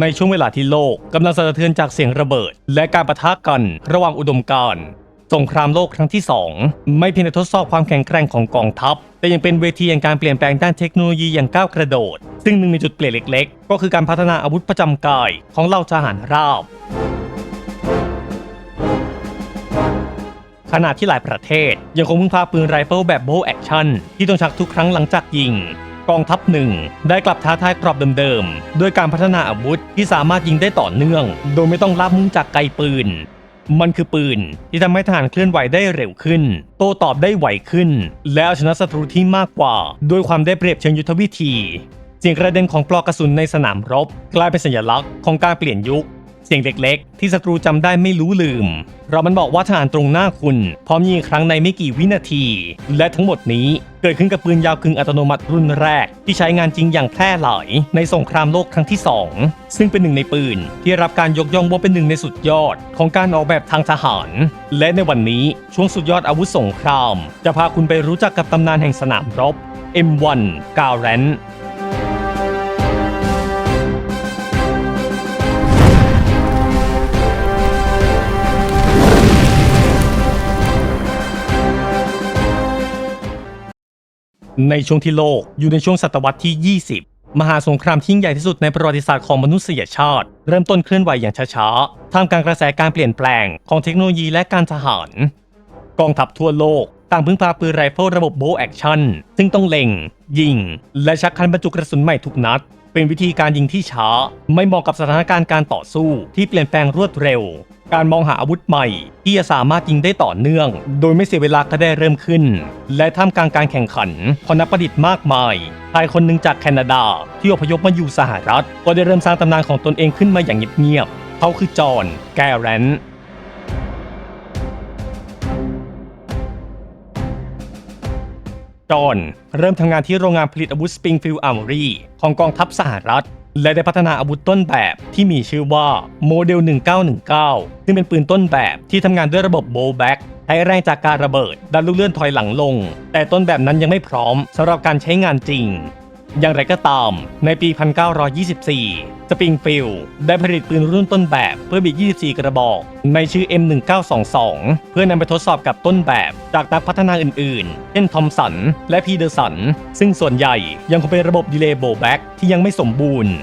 ในช่วงเวลาที่โลกกำลังสะเทือนจากเสียงระเบิด และการปะทะกันระหว่างอุดมการณ์สงครามโลกครั้งที่ 2 ไม่เพียงแต่ทดสอบความแข็งแกร่งของกองทัพ แต่ยังเป็นเวทีแห่งการเปลี่ยนแปลงด้านเทคโนโลยีอย่างก้าวกระโดด ซึ่งหนึ่งในจุดเปลี่ยนเล็กๆ ก็คือการพัฒนาอาวุธประจำกายของเหล่าทหารราบ ขณะที่หลายประเทศ ยังคงพึ่งพาปืนไรเฟิลแบบโบแอคชั่นที่ต้องชักทุกครั้งหลังจากยิง กองทัพหนึ่งได้กลับท้าทายกรอบเดิมๆด้วยการพัฒนาอาวุธที่สามารถยิงได้ต่อเนื่อง โดยไม่ต้องรับมุ่งจากไกลปืน มันคือปืนที่ทำให้ทหารเคลื่อนไหวได้เร็วขึ้น โต้ตอบได้ไวขึ้น และเอาชนะศัตรูที่มากกว่า ด้วยความได้เปรียบเชิงยุทธวิธีเสียงกระเด็นของปลอกกระสุนในสนามรบ กลายเป็นสัญลักษณ์ของการเปลี่ยนยุค เสียงเล็กๆ ที่ศัตรูจำได้ไม่รู้ลืม เรามันบอกว่าทหารตรงหน้าคุณ พร้อมยิงครั้งในไม่กี่วินาที และทั้งหมดนี้เกิดขึ้นกับปืนยาวกึ่งอัตโนมัติรุ่นแรก ที่ใช้งานจริงอย่างแพร่หลายในสงครามโลกครั้งที่ 2 ซึ่งเป็นหนึ่งในปืน ที่รับการยกย่องว่าเป็นหนึ่งในสุดยอด ของการออกแบบทางทหาร และในวันนี้ช่วงสุดยอดอาวุธสงคราม จะพาคุณไปรู้จักกับตำนานแห่งสนามรบ M1 g a r a n ในช่วงที่โลกอยู่ในช่วงศตวรรษที่ 20 มหาสงครามที่ยิ่งใหญ่ที่สุดในประวัติศาสตร์ของมนุษยชาติ เริ่มต้นเคลื่อนไหวอย่างช้าๆ ท่ามกลางกระแสการเปลี่ยนแปลงของเทคโนโลยีและการทหาร กองทัพทั่วโลกต่างพึ่งพาปืนไรเฟิลระบบโบแอคชั่น ซึ่งต้องเล็ง ยิง และชักคันบรรจุกระสุนใหม่ทุกนัด เป็นวิธีการยิงที่ช้า ไม่เหมาะกับสถานการณ์การต่อสู้ที่เปลี่ยนแปลงรวดเร็ว การมองหาอาวุธใหม่ ที่จะสามารถยิงได้ต่อเนื่อง โดยไม่เสียเวลาก็ได้เริ่มขึ้น และท่ามกลางการแข่งขันขอนักประดิษฐ์มากมายชายคนหนึ่งจากแคนาดา ที่อพยพมาอยู่สหรัฐ ก็ได้เริ่มสร้างตำนานของตนเองขึ้นมาอย่างเงียบๆเขาคือจอห์นแกแรนจอห์นเริ่มทำงานที่โรงงานผลิตอาวุธ Springfield Armory ของกองทัพสหรัฐ และได้พัฒนาอาวุธต้นแบบที่มีชื่อว่าโมเดล 1919 ซึ่งเป็นปืนต้นแบบที่ทำงานด้วยระบบโบแบ็กใช้แรงจากการระเบิดดันลูกเลื่อนถอยหลังลง แต่ต้นแบบนั้นยังไม่พร้อมสำหรับการใช้งานจริง อย่างไรก็ตาม ในปี 1924 สปริงฟิลด์ได้ผลิตปืนรุ่นต้นแบบเพื่อบี24 กระบอก ในชื่อ M1922 เพื่อนำไปทดสอบกับต้นแบบจากนักพัฒนาอื่นๆ เช่นทอมสัน และพีเดอร์สัน ซึ่งส่วนใหญ่ยังคงเป็นระบบดีเลย์โบแบ็กที่ยังไม่สมบูรณ์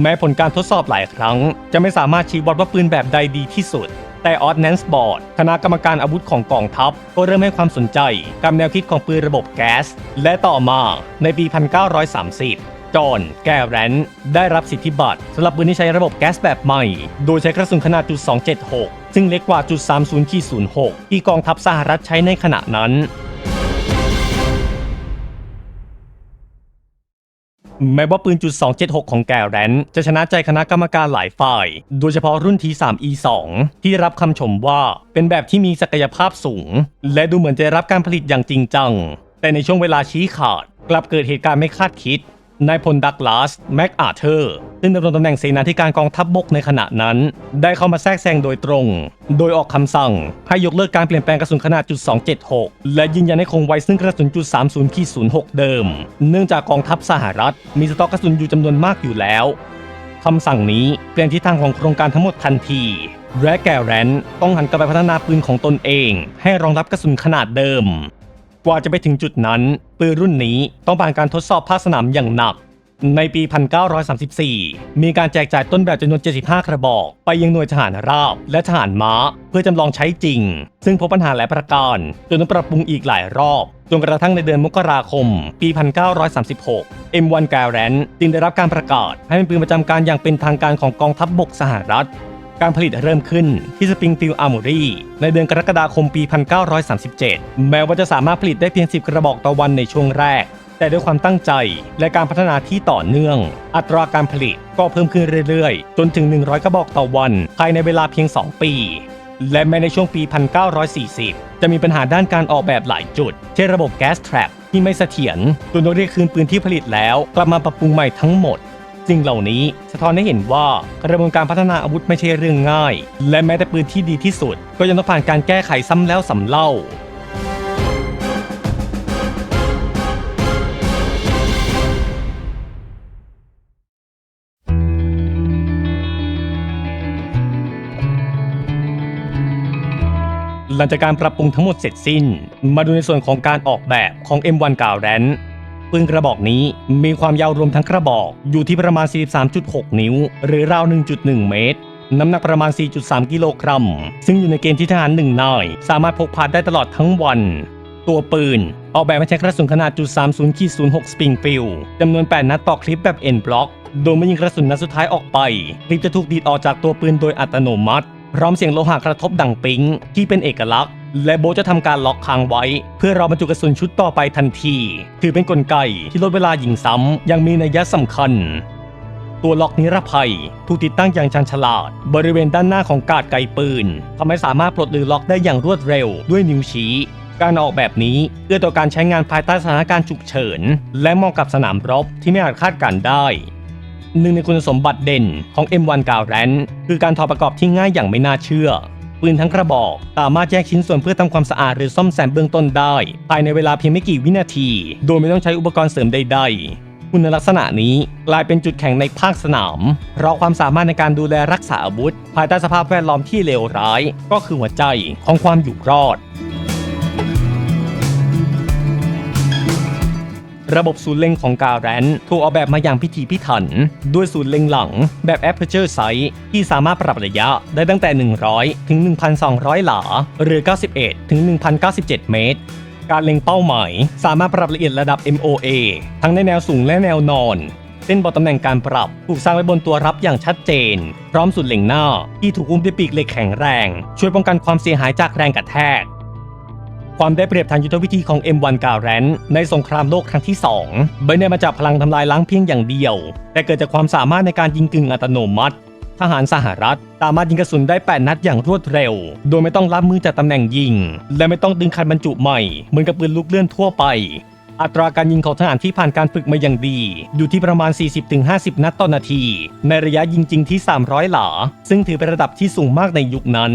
แม้ผลการทดสอบหลายครั้ง จะไม่สามารถชี้วัดว่าปืนแบบใดดีที่สุด แต่ออ d แนนส์บอร์ดคณะกรรมการอาวุธของกองทัพ ก็เริ่มให้ความสนใจกับแนวคิดของปืนระบบแก๊ส และต่อมาในปี 1930 จอห์นแกแรนได้รับสิทธิบัตรสำหรับปืนที่ใช้ระบบแก๊สแบบใหม่ โดยใช้กระสุนขนาดจุด276 ซึ่งเล็กกว่าจุด30 06 ที่กองทัพสหรัฐใช้ในขณะนั้น แม้ว่าปืนจุด276 ของแกแรนจะชนะใจคณะกรรมการหลายฝ่าย โดยเฉพาะรุ่น T3E2 ที่รับคำชมว่าเป็นแบบที่มีศักยภาพสูง และดูเหมือนจะรับการผลิตอย่างจริงจัง แต่ในช่วงเวลาชี้ขาด กลับเกิดเหตุการณ์ไม่คาดคิด นายพลดักลาสแม็กอาเธอร์ซึ่งดำรงตำแหน่งเสนาธิการกองทัพบบกในขณะนั้น ได้เข้ามาแทรกแซงโดยตรง โดยออกคำสั่ง ให้ยกเลิกการเปลี่ยนแปลงกระสุนขนาดจุด276 และยืนยันให้คงไว้ซึ่งกระสุนจุด30ขีด06 เดิม เนื่องจากกองทัพสหรัฐ มีสต็อกกระสุนอยู่จำนวนมากอยู่แล้วคำสั่งนี้เปลี่ยนทิศทางของโครงการทั้งหมดทันทีและแกแรนต้องหันกลับไปพัฒนาปืนของตนเอง ให้รองรับกระสุนขนาดเดิม กว่าจะไปถึงจุดนั้น ปืนรุ่นนี้ต้องผ่านการทดสอบภาคสนามอย่างหนัก ในปี 1934 มีการแจกจ่ายต้นแบบจำนวน 75 กระบอก ไปยังหน่วยทหารราบ และทหารม้า เพื่อจำลองใช้จริง ซึ่งพบปัญหาหลายประการ จนต้องปรับปรุงอีกหลายรอบจนกระทั่งในเดือนมกราคม ปี 1936 M1 g a r a n จึงได้รับการประกาศ ให้เป็นปืนประจำการอย่างเป็นทางการของกองทัพบบกสหรัฐ การผลิตเริ่มขึ้นที่สปริงฟิลด์อาร์มอรีในเดือนกรกฎาคมปี 1937 แม้ว่าจะสามารถผลิตได้เพียง 10 กระบอกต่อวันในช่วงแรก แต่ด้วยความตั้งใจและการพัฒนาที่ต่อเนื่อง อัตราการผลิตก็เพิ่มขึ้นเรื่อยๆ จนถึง 100 กระบอกต่อวันภายในเวลาเพียง 2 ปี และแม้ในช่วงปี 1940 จะมีปัญหาด้านการออกแบบหลายจุด เช่นระบบแก๊สแทรปที่ไม่เสถียรจนต้องเรียกคืนปืนที่ผลิตแล้ว กลับมาปรับปรุงใหม่ทั้งหมด สิ่งเหล่านี้สะท้อนให้เห็นว่ากระบวนการพัฒนาอาวุธไม่ใช่เรื่องง่าย และแม้แต่ปืนที่ดีที่สุด ก็ยังต้องผ่านการแก้ไขซ้ำแล้วซ้ำเล่าหลังจากการปรับปรุงทั้งหมดเสร็จสิ้น มาดูในส่วนของการออกแบบของ M1 g a r a n ปืนกระบอกนี้มีความยาวรวมทั้งกระบอกอยู่ที่ประมาณ 43.6 นิ้ว หรือราว 1.1 เมตร น้ำหนักประมาณ 4.3 กิโลกรัม ซึ่งอยู่ในเกณฑ์ที่ทหารหนึ่งนายสามารถพกพาได้ตลอดทั้งวัน ตัวปืน ออกแบบมาใช้กระสุนขนาดจุด30ขีด06 สปริงฟิลจำนวน 8 นัดต่อคลิปแบบ N บล็อก โดยเมื่อยิงกระสุนนัดสุดท้ายออกไป คลิปจะถูกดีดออกจากตัวปืนโดยอัตโนมัติ พร้อมเสียงโลหะกระทบดังปิ๊งที่เป็นเอกลักษณ์ และโบจะทำการล็อกค้างไว้ เพื่อรอบรรจุกระสุนชุดต่อไปทันที ถือเป็นกลไกที่ลดเวลายิงซ้ำยังมีนัยยะสำคัญ ตัวล็อกนิรภัย ถูกติดตั้งอย่างชันฉลาด บริเวณด้านหน้าของกาดไกปืนทำให้สามารถปลดหรือล็อกได้อย่างรวดเร็วด้วยนิ้วชี้การออกแบบนี้เอื้อต่อการใช้งานภายใต้สถานการณ์ฉุกเฉิน และเหมาะกับสนามรบที่ไม่อาจคาดการได้ หนึ่งในคุณสมบัติเด่นของ M1 กาวแรนคือการถอดประกอบที่ง่ายอย่างไม่น่าเชื่อ ปืนทั้งกระบอก สามารถแยกชิ้นส่วนเพื่อทำความสะอาดหรือซ่อมแซมเบื้องต้นได้ ภายในเวลาเพียงไม่กี่วินาที โดยไม่ต้องใช้อุปกรณ์เสริมใด ๆคุณลักษณะนี้กลายเป็นจุดแข็งในภาคสนาม เพราะความสามารถในการดูแลรักษาอาวุธ ภายใต้สภาพแวดล้อมที่เลวร้าย ก็คือหัวใจของความอยู่รอด ระบบศูนย์เล็งของการแรนถูกออกแบบมาอย่างพิถีพิถัน ด้วยศูนย์เล็งหลังแบบ Aperture Size ที่สามารถปรับระยะได้ตั้งแต่ 100 ถึง 1,200 หลา หรือ 91 ถึง 1,097 เมตรการเล็งเป้าหมาย สามารถปรับละเอียดระดับ MOA ทั้งในแนวสูงและแนวนอน เส้นบอกตำแหน่งการปรับถูกสร้างไว้บนตัวรับอย่างชัดเจน พร้อมสุดเล็งหน้า ที่ถูกอุ้มด้วยปีกเหล็กแข็งแรง ช่วยป้องกันความเสียหายจากแรงกระแทก ความได้เปรียบทางยุทธวิธีของ M1 กาแรนในสงครามโลกครั้งที่ 2 ไม่ได้มาจากพลังทำลายล้างเพียงอย่างเดียว แต่เกิดจากความสามารถในการยิงกึ่งอัตโนมัติ ทหารสหรัฐสามารถยิงกระสุนได้ 8 นัดอย่างรวดเร็ว โดยไม่ต้องรับมือจากตำแหน่งยิง และไม่ต้องดึงคันบรรจุใหม่เหมือนกับปืนลูกเลื่อนทั่วไป อัตราการยิงของทหารที่ผ่านการฝึกมาอย่างดี อยู่ที่ประมาณ 40-50 นัดต่อนาที ในระยะยิงจริงที่ 300 หลา ซึ่งถือเป็นระดับที่สูงมากในยุคนั้น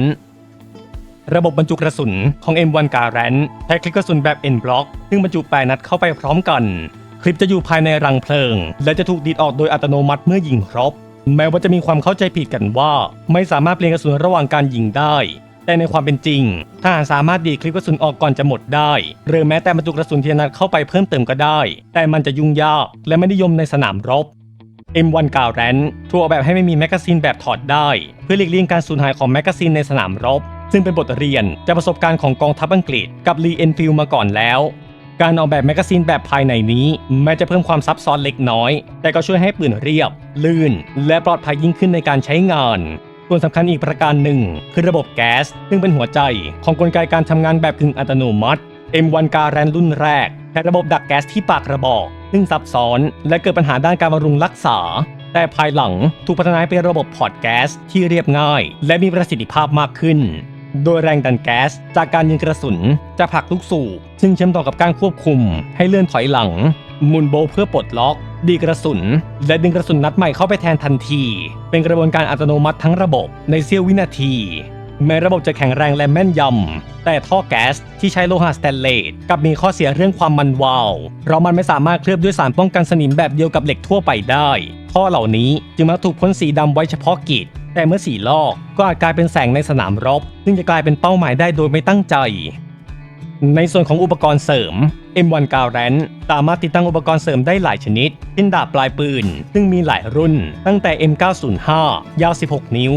ระบบบรรจุกระสุนของ M1 กาแรนใช้คลิปกระสุนแบบ N บล็อกซึ่งบรรจุแปดนัดเข้าไปพร้อมกัน คลิปจะอยู่ภายในรังเพลิง และจะถูกดีดออกโดยอัตโนมัติเมื่อยิงครบ แม้ว่าจะมีความเข้าใจผิดกันว่า ไม่สามารถเปลี่ยนกระสุนระหว่างการยิงได้ แต่ในความเป็นจริงทหารสามารถดีดคลิปกระสุนออกก่อนจะหมดได้ หรือแม้แต่บรรจุกระสุนทีละนัดเข้าไปเพิ่มเติมก็ได้ แต่มันจะยุ่งยากและไม่นิยมในสนามรบ M1 กาวแรนถูกออกแบบให้ไม่มีแมกกาซีนแบบถอดได้ เพื่อหลีกเลี่ยงการสูญหายของแมกกาซีนในสนามรบ ซึ่งเป็นบทเรียนจากประสบการณ์ของกองทัพอังกฤษกับลีเอนฟิลมาก่อนแล้ว การออกแบบแมกกาซีนแบบภายในนี้ แม้จะเพิ่มความซับซ้อนเล็กน้อย แต่ก็ช่วยให้ปืนเรียบ ลื่น และปลอดภัยยิ่งขึ้นในการใช้งานส่วนสำคัญอีกประการหนึ่ง คือระบบแก๊ส ซึ่งเป็นหัวใจของกลไกการทำงานแบบกึ่งอัตโนมัติ M1 การแรนรุ่นแรกใช้ระบบดักแก๊สที่ปากกระบอก ซึ่งซับซ้อนและเกิดปัญหาด้านการบำรุงรักษา แต่ภายหลังถูกพัฒนาเป็นระบบพอร์ตแก๊สที่เรียบง่าย และมีประสิทธิภาพมากขึ้น โดยแรงดันแก๊ส จากการยิงกระสุนจะผลักลูกสูบซึ่งเชื่อมต่อกับการควบคุม ให้เลื่อนถอยหลังหมุนโบเพื่อปลดล็อก ดีกระสุน และดึงกระสุนนัดใหม่เข้าไปแทนทันที เป็นกระบวนการอัตโนมัติทั้งระบบในเสี้ยววินาที แม้ระบบจะแข็งแรงและแม่นยำ แต่ท่อแก๊สที่ใช้โลหะสแตนเลสกับมีข้อเสียเรื่องความมันวาว เพราะมันไม่สามารถเคลือบด้วยสารป้องกันสนิมแบบเดียวกับเหล็กทั่วไปได้ ท่อเหล่านี้จึงมักถูกพ่นสีดำไว้เฉพาะกิจ แต่เมื่อสีลอกก็อาจกลายเป็นแสงในสนามรบ ซึ่งจะกลายเป็นเป้าหมายได้โดยไม่ตั้งใจ ในส่วนของอุปกรณ์เสริม M1 กาวแรนสามารถติดตั้งอุปกรณ์เสริมได้หลายชนิดเช่นดาบปลายปืน ซึ่งมีหลายรุ่น ตั้งแต่ M905 ยาว 16 นิ้ว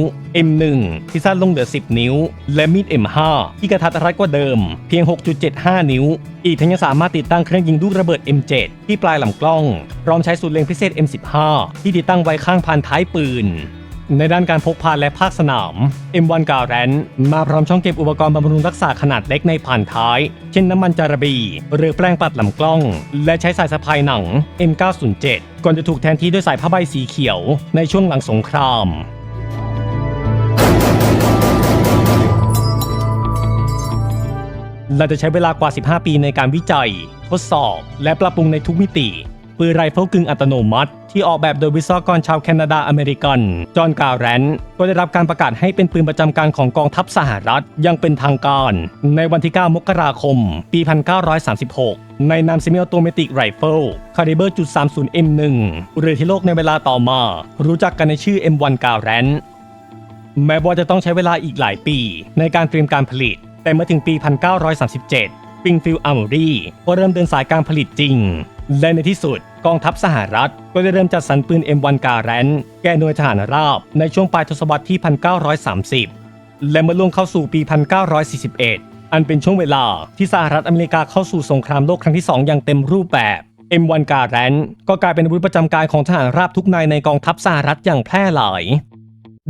M1 ที่สั้นลงเหลือ 10 นิ้ว และมีด M5 ที่กระทัดรัดกว่าเดิม เพียง 6.75 นิ้ว อีกทั้งยังสามารถติดตั้งเครื่องยิงลูกระเบิด M7 ที่ปลายลำกล้อง พร้อมใช้สูตรเล็งพิเศษ M15 ที่ติดตั้งไว้ข้างพานท้ายปืน ในด้านการพกพาและภาคสนาม M1 กาแรนมาพร้อมช่องเก็บอุปกรณ์บำรุงรักษาขนาดเล็กในผ่านท้าย เช่นน้ำมันจาระบี หรือแปรงปัดลำกล้อง และใช้สายสะพายหนัง M907 ก่อนจะถูกแทนที่ด้วยสายผ้าใบสีเขียว ในช่วงหลังสงครามเราจะใช้เวลากว่า 15 ปีในการวิจัย ทดสอบ และปรับปรุงในทุกมิติ ปืนไรเฟิลกึ่งอัตโนมัติ ที่ออกแบบโดยวิศวกรชาวแคนาดาอเมริกัน จอห์นการแรนก็ได้รับการประกาศให้เป็นปืนประจำการของกองทัพสหรัฐยังเป็นทางการ ในวันที่ 9 มกราคม ปี 1936 ในนาม Semi Automatic Rifle Caliber .30 M1 หรือที่โลกในเวลาต่อมา รู้จักกันในชื่อ M1 การแรนแม้ว่าจะต้องใช้เวลาอีกหลายปี ในการเตรียมการผลิต แต่เมื่อถึงปี 1937ปิงฟิลอาร์มรีก็เริ่มเดินสายการผลิตจริง และในที่สุด กองทัพสหรัฐก็ได้เริ่มจัดสรรปืน M1 การันแก่หน่วยทหารราบในช่วงปลายทศวรรษที่ 1930 และเมื่อล่วงเข้าสู่ปี 1941 อันเป็นช่วงเวลาที่สหรัฐอเมริกาเข้าสู่สงครามโลกครั้งที่ 2 อย่างเต็มรูปแบบ M1 การันก็กลายเป็นอาวุธประจำกายของทหารราบทุกนายในกองทัพสหรัฐอย่างแพร่หลาย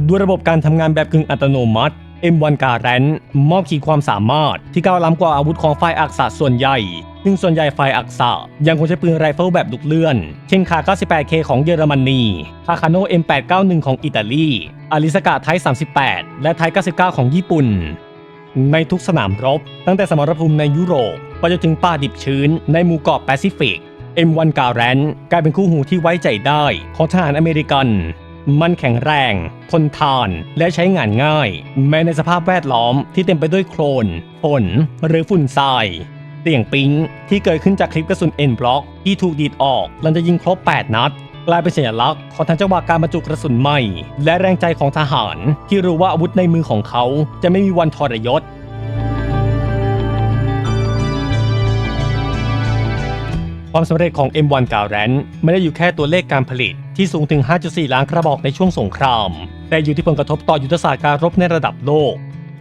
ด้วยระบบการทำงานแบบกึ่งอัตโนมัติ M1 การันมอบขีดความสามารถที่ก้าวล้ำกว่าอาวุธของฝ่ายอักษะส่วนใหญ่ซึ่งส่วนใหญ่ฝ่ายอักษะยังคงใช้ปืนไรเฟิลแบบลูกเลื่อน เช่นคา 98K ของเยอรมนี คาคาโน M891 ของอิตาลี อาริสกาไทย 38 และไทย 99 ของญี่ปุ่น ในทุกสนามรบ ตั้งแต่สมรภูมิในยุโรปไปจนถึงป่าดิบชื้นในหมู่เกาะแปซิฟิก M1 การันกลายเป็นคู่หูที่ไว้ใจได้ของทหารอเมริกัน มันแข็งแรง ทนทาน และใช้งานง่าย แม้ในสภาพแวดล้อมที่เต็มไปด้วยโคลน ฝน หรือฝุ่นทราย เสียงปิ๊งที่เกิดขึ้นจากคลิปกระสุนเอ็นบล็อกที่ถูกดีดออกหลังจากยิงครบ 8 นัด กลายเป็นสัญลักษณ์ของทางจังหวะการบรรจุกระสุนใหม่ และแรงใจของทหาร ที่รู้ว่าอาวุธในมือของเขาจะไม่มีวันทรยศความสำเร็จของ M1 กาแรนไม่ได้อยู่แค่ตัวเลขการผลิต ที่สูงถึง 5.4 ล้านกระบอกในช่วงสงคราม แต่อยู่ที่ผลกระทบต่อยุทธศาสตร์การรบในระดับโลก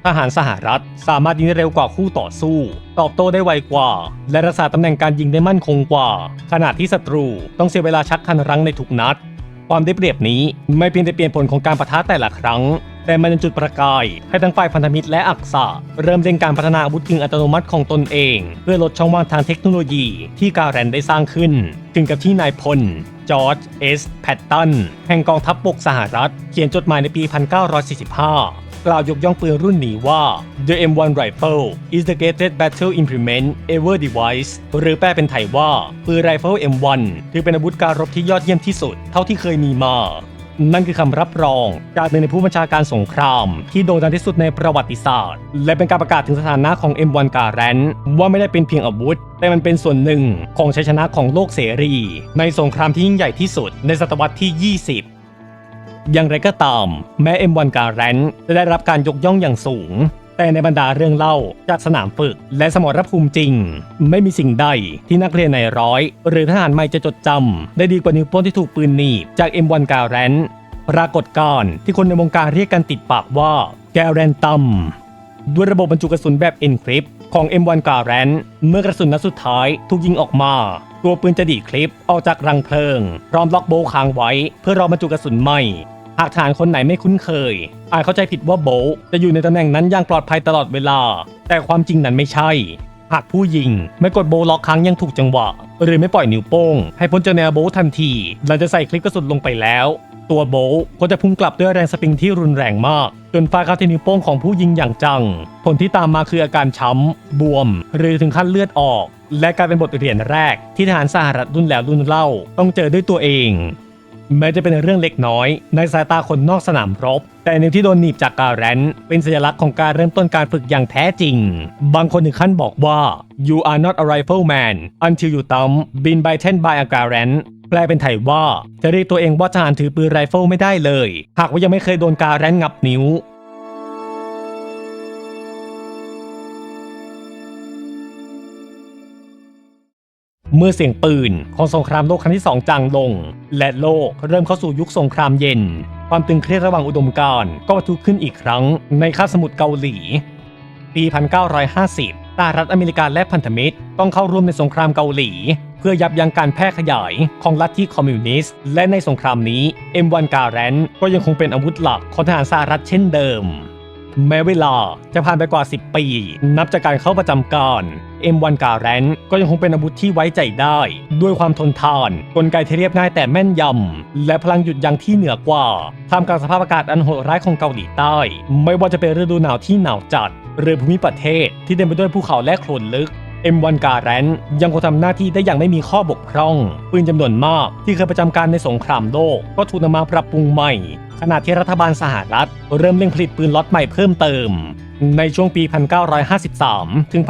ทหารสหรัฐสามารถยิงได้เร็วกว่าคู่ต่อสู้ ตอบโต้ได้ไวกว่า และรักษาตำแหน่งการยิงได้มั่นคงกว่า ขณะที่ศัตรูต้องเสียเวลาชักคันรั้งในทุกนัด ความได้เปรียบนี้ไม่เพียงแต่เปลี่ยนผลของการปะทะแต่ละครั้ง แต่มันยังจุดประกาย ให้ทั้งฝ่ายพันธมิตรและอักษะเริ่มเร่งการพัฒนาอาวุธกึ่งอัตโนมัติของตนเอง เพื่อลดช่องว่างทางเทคโนโลยีที่การแรนได้สร้างขึ้น ถึงกับที่นายพลจอร์จเอสแพตตันแห่งกองทัพบกสหรัฐ เขียนจดหมายในปี 1945กล่าวยกย่องปืนรุ่นนี้ว่า The M1 Rifle is the greatest battle implement ever devised หรือแปลเป็นไทยว่า ปืนไรเฟิล M1 ถือเป็นอาวุธการรบที่ยอดเยี่ยมที่สุด เท่าที่เคยมีมา นั่นคือคำรับรอง จากหนึ่งในผู้บัญชาการสงคราม ที่โด่งดังที่สุดในประวัติศาสตร์ และเป็นการประกาศถึงสถานะของ M1 การันว่าไม่ได้เป็นเพียงอาวุธ แต่มันเป็นส่วนหนึ่งของชัยชนะของโลกเสรี ในสงครามที่ยิ่งใหญ่ที่สุดในศตวรรษที่ 20 อย่างไรก็ตาม แม้ M1 การันจะได้รับการยกย่องอย่างสูง แต่ในบรรดาเรื่องเล่าจากสนามฝึก และสมรภูมิจริง ไม่มีสิ่งใดที่นักเรียนในร้อย หรือทหารใหม่จะจดจำได้ดีกว่านิ้วโป้งที่ถูกปืนหนีบจาก M1 การันปรากฏการณ์ที่คนในวงการเรียกกันติดปากว่าแกแรนตัมด้วยระบบบรรจุกระสุนแบบ Encrypt ของ M1 การันเมื่อกระสุนนัดสุดท้ายถูกยิงออกมา ตัวปืนจะดีดคลิปออกจากรังเพลิง พร้อมล็อกโบว์ค้างไว้ เพื่อรอบรรจุกระสุนใหม่ หากทหารคนไหนไม่คุ้นเคย อาจเข้าใจผิดว่าโบจะอยู่ในตำแหน่งนั้นอย่างปลอดภัยตลอดเวลา แต่ความจริงนั้นไม่ใช่ หากผู้ยิงไม่กดโบล็อกค้างยังถูกจังหวะ หรือไม่ปล่อยนิ้วโป้ง ให้พ้นจากแนวโบว์ทันทีหลังจากใส่คลิปกระสุนลงไปแล้ว ตัวโบว์ก็จะพุ่งกลับด้วยแรงสปริงที่รุนแรงมาก จนฟาดเข้าที่นิ้วโป้งของผู้ยิงอย่างจัง ผลที่ตามมาคืออาการช้ำบวม หรือถึงขั้นเลือดออก และกลายเป็นบทเรียนแรก ที่ทหารสหรัฐรุ่นแล้วรุ่นเล่า ต้องเจอด้วยตัวเอง แม้จะเป็นเรื่องเล็กน้อย ในสายตาคนนอกสนามรบ แต่นิ้วที่โดนหนีบจากการแรนเป็นสัญลักษณ์ของการเริ่มต้นการฝึกอย่างแท้จริง บางคนถึงขั้นบอกว่า you are not a rifleman until you thumb been bitten by a garand แปลเป็นไทยว่า จะเรียกตัวเองว่าทหารถือปืนไรเฟิลไม่ได้เลย หากว่ายังไม่เคยโดนการแรนงับนิ้ว เมื่อเสียงปืนของสงครามโลกครั้งที่2จางลง และโลกเริ่มเข้าสู่ยุคสงครามเย็น ความตึงเครียดระหว่างอุดมการณ์ก็ปะทุขึ้นอีกครั้งในคาบสมุทรเกาหลี ปี 1950สหรัฐอเมริกาและพันธมิตร ต้องเข้าร่วมในสงครามเกาหลี เพื่อยับยั้งการแพร่ขยายของลัทธิคอมมิวนิสต์ และในสงครามนี้ M1 การันก็ยังคงเป็นอาวุธหลักของทหารสหรัฐเช่นเดิม แม้เวลาจะผ่านไปกว่า 10 ปี นับจากการเข้าประจำการ M1 กาแรนก็ยังคงเป็นอาวุธที่ไว้ใจได้ ด้วยความทนทาน กลไกที่เรียบง่ายแต่แม่นยำ และพลังหยุดยั้งที่เหนือกว่าท่ามกลางสภาพอากาศอันโหดร้ายของเกาหลีใต้ ไม่ว่าจะเป็นฤดูหนาวที่หนาวจัด หรือภูมิประเทศที่เต็มไปด้วยภูเขาและโคลนลึก M1 Garand ยังคงทำหน้าที่ได้อย่างไม่มีข้อบกพร่อง ปืนจำนวนมากที่เคยประจำการในสงครามโลก ก็ถูกนำมาปรับปรุงใหม่ ขณะที่รัฐบาลสหรัฐ เริ่มเร่งผลิตปืนล็อตใหม่เพิ่มเติม ในช่วงปี 1953 ถึง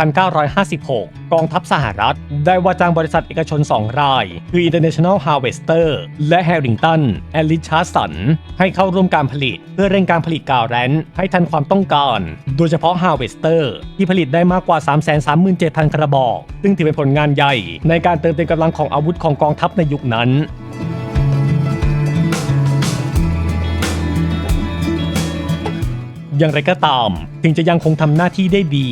1956 กองทัพสหรัฐ ได้ว่าจ้างบริษัทเอกชน 2 ราย คือ International Harvester และ Harrington a n d Richardson ให้เข้าร่วมการผลิต เพื่อเร่งการผลิตกาวแรนให้ทันความต้องการ โดยเฉพาะ Harvester ที่ผลิตได้มากกว่า 337,000 กระบอก ซึ่งถือเป็นผลงานใหญ่ ในการเติมเต็มกำลังของอาวุธของกองทัพในยุคนั้น อย่างไรก็ตาม ถึงจะยังคงทำหน้าที่ได้ดี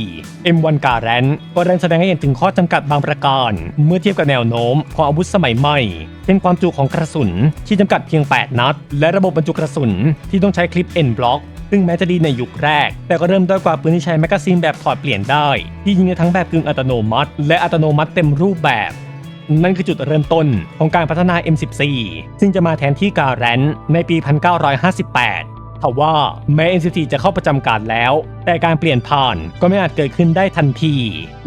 M1 กาแรนก็ได้แสดงให้เห็นถึงข้อจำกัดบางประการ เมื่อเทียบกับแนวโน้มของอาวุธสมัยใหม่เช่นความจุของกระสุนที่จำกัดเพียง 8 นัด และระบบบรรจุกระสุนที่ต้องใช้คลิป N บล็อกซึ่งแม้จะดีในยุคแรก แต่ก็เริ่มด้อยกว่าปืนที่ใช้แมกกาซีนแบบถอดเปลี่ยนได้ ที่ยิงได้ทั้งแบบกึ่งอัตโนมัติ และอัตโนมัติเต็มรูปแบบ นั่นคือจุดเริ่มต้นของการพัฒนา M14 ซึ่งจะมาแทนที่การแรนในปี 1958 ทว่าแม้ NCT จะเข้าประจำการแล้ว แต่การเปลี่ยนผ่านก็ไม่อาจเกิดขึ้นได้ทันที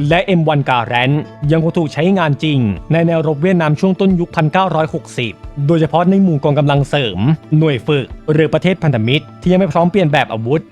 และ M1 g a r a n t ยังคงถูกใช้งานจริง ในแนวรบเวียดนามช่วงต้นยุค 1960 โดยเฉพาะในหมู่กองกำลังเสริม หน่วยฝึก หรือประเทศพันธมิตรที่ยังไม่พร้อมเปลี่ยนแบบอาวุธ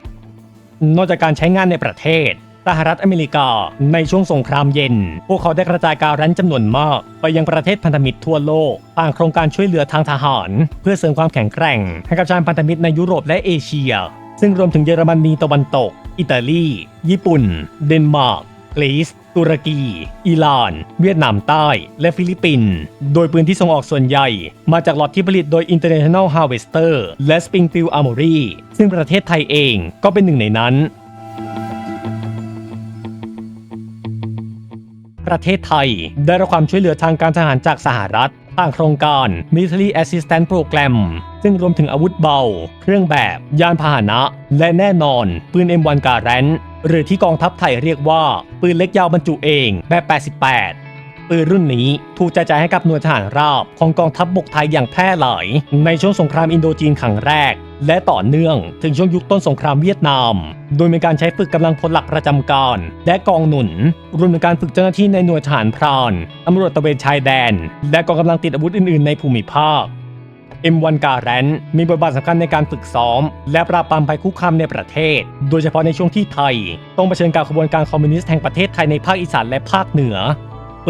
นอกจากการใช้งานในประเทศ สหรัฐอเมริกา ในช่วงสงครามเย็น พวกเขาได้กระจายการรั้นจำนวนมาก ไปยังประเทศพันธมิตรทั่วโลกผ่านโครงการช่วยเหลือทางทหาร เพื่อเสริมความแข็งแกร่งให้กับชาติพันธมิตรในยุโรปและเอเชีย ซึ่งรวมถึงเยอรมนีตะวันตก อิตาลี ญี่ปุ่น เดนมาร์กกรีซตุรกี อิหร่าน เวียดนามใต้ และฟิลิปปินส์ โดยปืนที่ส่งออกส่วนใหญ่ มาจากล็อตที่ผลิตโดย International Harvester และ Springfield Armory ซึ่งประเทศไทยเองก็เป็นหนึ่งในนั้น ประเทศไทย ได้รับความช่วยเหลือทางการทหารจากสหรัฐผ่านโครงการ Military Assistance Program ซึ่งรวมถึงอาวุธเบา เครื่องแบบ ยานพาหนะ และแน่นอน ปืน M1 การนหรือที่กองทัพไทยเรียกว่า ปืนเล็กยาวบรรจุเองแบบ 88 ปืนรุ่นนี้ ถูกแจกจ่ายให้กับหน่วยทหารราบของกองทัพบบกไทยอย่างแพร่หลายในช่วงสงครามอินโดจีนครั้งแรก และต่อเนื่องถึงช่วงยุคต้นสงครามเวียดนาม โดยมีการใช้ฝึกกำลังพลหลักประจำการ และกองหนุน รวมถึงการฝึกเจ้าหน้าที่ในหน่วยทหารพรานตำรวจตะเวนชายแดน และกองกำลังติดอาวุธอื่นๆ ในภูมิภาค M1 การนมีบทบาทสำคัญในการฝึกซ้อม และปราบปรามภัยคุกคามในประเทศ โดยเฉพาะในช่วงที่ไทย ต้องเผชิญกับขบวนการคอมมิวนิสต์แห่งประเทศไทยในภาคอีสานและภาคเหนือ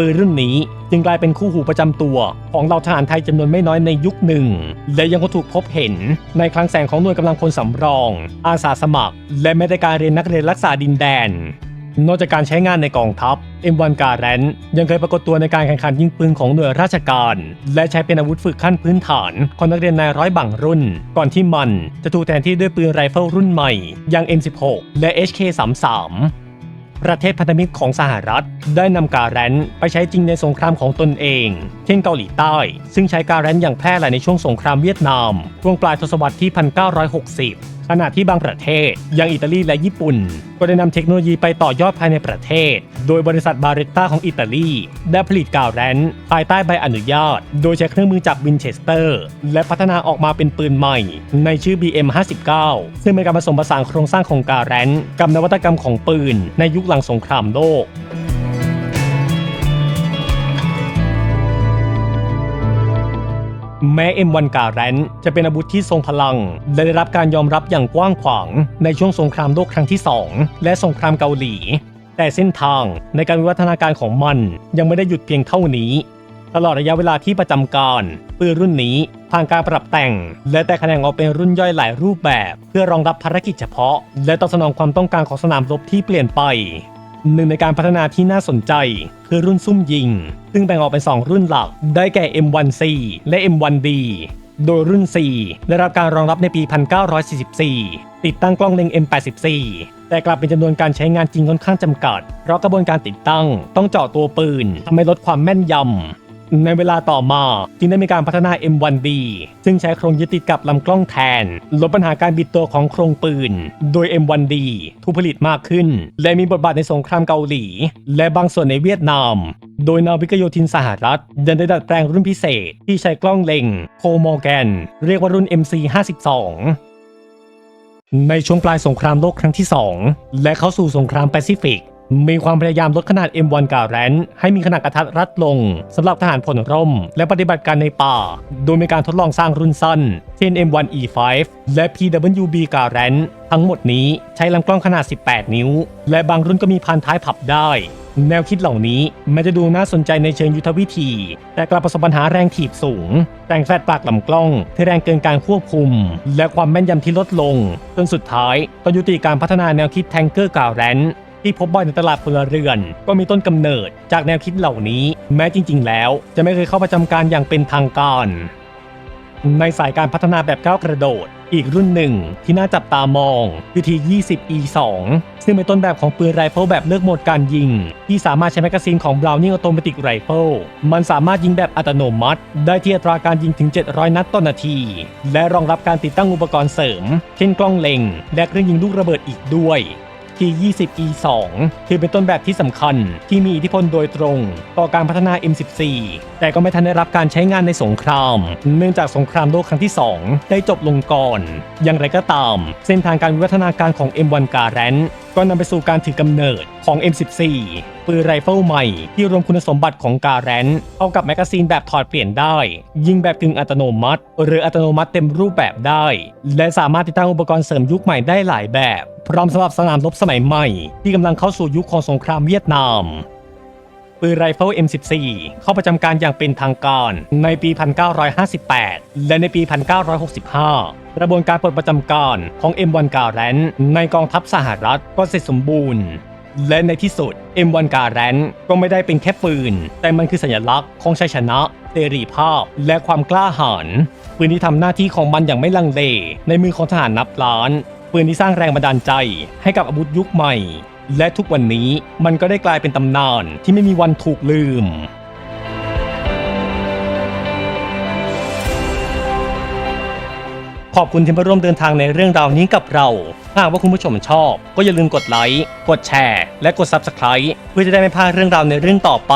ปืนรุ่นนี้ จึงกลายเป็นคู่หูประจำตัว ของเหล่าทหารไทยจำนวนไม่น้อยในยุคหนึ่ง และยังคงถูกพบเห็น ในคลังแสงของหน่วยกำลังพลสำรอง อาสาสมัคร และแม้แต่การเรียนนักเรียนรักษาดินแดน นอกจากการใช้งานในกองทัพ M1 การนยังเคยปรากฏตัวในการแข่งขันยิงปืนของหน่วยราชการ และใช้เป็นอาวุธฝึกขั้นพื้นฐานของนักเรียนนายร้อยบางรุ่น ก่อนที่มันจะถูกแทนที่ด้วยปืนไรเฟิลรุ่นใหม่อย่าง M16 และ HK33 ประเทศพันธมิตรของสหรัฐ ได้นำการแรนไปใช้จริงในสงครามของตนเอง เช่นเกาหลีใต้ ซึ่งใช้การแรนอย่างแพร่หลายในช่วงสงครามเวียดนามช่วงปลายทศวรรษที่ 1960 ขณะที่บางประเทศอย่างอิตาลีและญี่ปุ่น ก็ได้นำเทคโนโลยีไปต่อยอดภายในประเทศ โดยบริษัทบาเรตตาของอิตาลีได้ผลิตกาวแรนภายใต้ใบอนุญาต โดยใช้เครื่องมือจับวินเชสเตอร์ และพัฒนาออกมาเป็นปืนใหม่ ในชื่อ BM59 ซึ่งเป็นการผสมผสานโครงสร้างของกาวแรนกับนวัตกรรมของปืนในยุคหลังสงครามโลก แม้ M1 การนจะเป็นอาวุธที่ทรงพลัง และได้รับการยอมรับอย่างกว้างขวางในช่วงสงครามโลกครั้งที่ 2 และสงครามเกาหลี แต่เส้นทางในการวิวัฒนาการของมันยังไม่ได้หยุดเพียงเท่านี้ ตลอดระยะเวลาที่ประจำการปืนรุ่นนี้ผ่านการปรับแต่ง และแต่แขนงออกเป็นรุ่นย่อยหลายรูปแบบ เพื่อรองรับภารกิจเฉพาะ และตอบสนองความต้องการของสนามรบที่เปลี่ยนไป หนึ่งในการพัฒนาที่น่าสนใจ คือรุ่นซุ่มยิง ซึ่งแบ่งออกเป็น 2 รุ่นหลัก ได้แก่ M1C และ M1D โดยรุ่น4ได้รับการรองรับในปี 1944 ติดตั้งกล้องเล็ง M84 แต่กลับเป็นจำนวนการใช้งานจริงค่อนข้างจำกัด เพราะกระบวนการติดตั้งต้องเจาะตัวปืนทำให้ลดความแม่นยำ ในเวลาต่อมาจึงได้มีการพัฒนา M1D ซึ่งใช้โครงยึดติดกับลำกล้องแทน ลดปัญหาการบิดตัวของโครงปืน โดย M1D ถูกผลิตมากขึ้น และมีบทบาทในสงครามเกาหลี และบางส่วนในเวียดนาม โดยนาวิกโยธินสหรัฐยังได้ดัดแปลงรุ่นพิเศษ ที่ใช้กล้องเล็งโคมอร์แกน เรียกว่ารุ่น MC52 ในช่วงปลายสงครามโลกครั้งที่ 2 และเข้าสู่สงครามแปซิฟิก มีความพยายามลดขนาด M1 กาแรนให้มีขนาดกระทัดรัดลงสำหรับทหารพลร่ม และปฏิบัติการในป่า โดยมีการทดลองสร้างรุ่นสั้นเช่น M1E5 และ PWB กาแรนทั้งหมดนี้ใช้ลำกล้องขนาด 18 นิ้ว และบางรุ่นก็มีพานท้ายพับได้ แนวคิดเหล่านี้แม้จะดูน่าสนใจในเชิงยุทธวิธี แต่กลับประสบปัญหาแรงถีบสูงแต่งแฟลตปากลำกล้อง ที่แรงเกินการควบคุม และความแม่นยำที่ลดลง จนสุดท้ายต้องยุติการพัฒนาแนวคิดแทงเกอร์กาแรน ที่พบบ่อยในตลาดพลเรือน ก็มีต้นกำเนิดจากแนวคิดเหล่านี้ แม้จริง ๆ แล้ว จะไม่เคยเข้าประจำการอย่างเป็นทางการ ในสายการพัฒนาแบบก้าวกระโดด อีกรุ่นหนึ่งที่น่าจับตามองคือที 20E2 ซึ่งเป็นต้นแบบของปืนไรเฟิลแบบเลือกโหมดการยิง ที่สามารถใช้แมกกาซีนของ Browning Automatic Rifle มันสามารถยิงแบบอัตโนมัติ ได้ที่อัตราการยิงถึง 700 นัดต่อนาที และรองรับการติดตั้งอุปกรณ์เสริม เช่นกล้องเล็ง และเครื่องยิงลูกระเบิดอีกด้วย ที่ 20E2 ถือเป็นต้นแบบที่สำคัญที่มีอิทธิพลโดยตรง ต่อการพัฒนา M14 แต่ก็ไม่ทันได้รับการใช้งานในสงคราม เนื่องจากสงครามโลกครั้งที่ 2 ได้จบลงก่อน อย่างไรก็ตาม เส้นทางการวิวัฒนาการของ M1 กาแรนก็นำไปสู่การถือกำเนิดของ M14 ปืนไรเฟิลใหม่ที่รวมคุณสมบัติของการนเข้ากับแมกกาซีนแบบถอดเปลี่ยนได้ ยิงแบบกึ่งอัตโนมัติ หรืออัตโนมัติเต็มรูปแบบได้ และสามารถติดตั้งอุปกรณ์เสริมยุคใหม่ได้หลายแบบ พร้อมสำหรับสนามรบสมัยใหม่ ที่กำลังเข้าสู่ยุคของสงครามเวียดนาม ปืนไรเฟิล M14 เข้าประจำการอย่างเป็นทางการในปี 1958 และในปี 1965 กระบวนการปลดประจำการของ M1 กาแรนในกองทัพสหรัฐก็เสร็จสมบูรณ์ และในที่สุด M1 กาแรนก็ไม่ได้เป็นแค่ปืน แต่มันคือสัญลักษณ์ของชัยชนะเสรีภาพ และความกล้าหาญปืนที่ทำหน้าที่ของมันอย่างไม่ลังเลในมือของทหารนับล้านปืนที่สร้างแรงบันดาลใจให้กับอาวุธยุคใหม่ และทุกวันนี้มันก็ได้กลายเป็นตำนานที่ไม่มีวันถูกลืมขอบคุณที่มาร่วมเดินทางในเรื่องราวนี้กับเรา หากว่าคุณผู้ชมชอบ ก็อย่าลืมกดไลค์ กดแชร์ และกด Subscribe เพื่อจะได้ไม่พลาดเรื่องราวในเรื่องต่อไป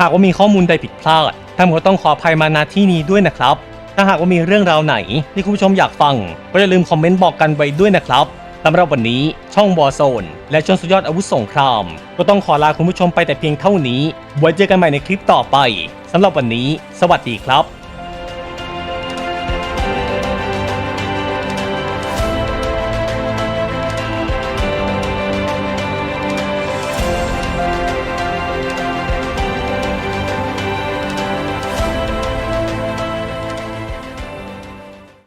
หากว่ามีข้อมูลใดผิดพลาดท่านก็ต้องขออภัยมาณที่นี้ด้วยนะครับ ถ้าหากว่ามีเรื่องราวไหนที่คุณผู้ชมอยากฟัง ก็อย่าลืมคอมเมนต์บอกกันไว้ด้วยนะครับ สำหรับวันนี้ช่องบอโซน และช่องสุดยอดอาวุธสงคราม ก็ต้องขอลาคุณผู้ชมไปแต่เพียงเท่านี้ ไว้เจอกันใหม่ในคลิปต่อไปสำหรับวันนี้ สวัสดีครับ